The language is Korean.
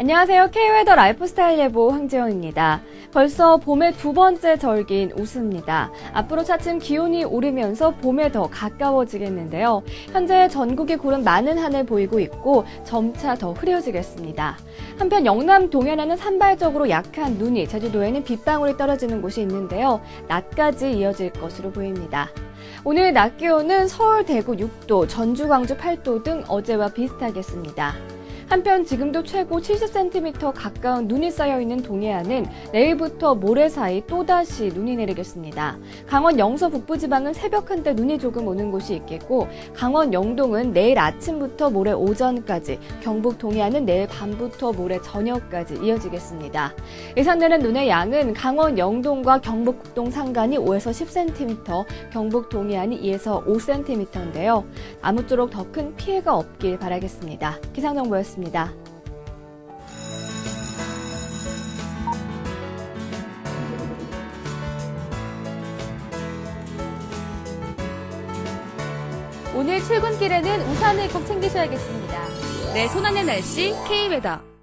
안녕하세요. K웨더 라이프스타일 예보 황재영입니다. 벌써 봄의 두 번째 절기인 우수입니다. 앞으로 차츰 기온이 오르면서 봄에 더 가까워지겠는데요. 현재 전국이 구름 많은 하늘 보이고 있고 점차 더 흐려지겠습니다. 한편 영남 동해안에는 산발적으로 약한 눈이, 제주도에는 빗방울이 떨어지는 곳이 있는데요. 낮까지 이어질 것으로 보입니다. 오늘 낮 기온은 서울, 대구 6도, 전주, 광주 8도 등 어제와 비슷하겠습니다. 한편 지금도 최고 70cm 가까운 눈이 쌓여 있는 동해안은 내일부터 모레 사이 또다시 눈이 내리겠습니다. 강원 영서 북부지방은 새벽 한때 눈이 조금 오는 곳이 있겠고 강원 영동은 내일 아침부터 모레 오전까지 경북 동해안은 내일 밤부터 모레 저녁까지 이어지겠습니다. 예상되는 눈의 양은 강원 영동과 경북 북동 산간이 5에서 10cm, 경북 동해안이 2에서 5cm인데요. 아무쪼록 더 큰 피해가 없길 바라겠습니다. 기상정보였습니다. 오늘 출근길에는 우산을 꼭 챙기셔야겠습니다. 네, 손안의 날씨 K웨더.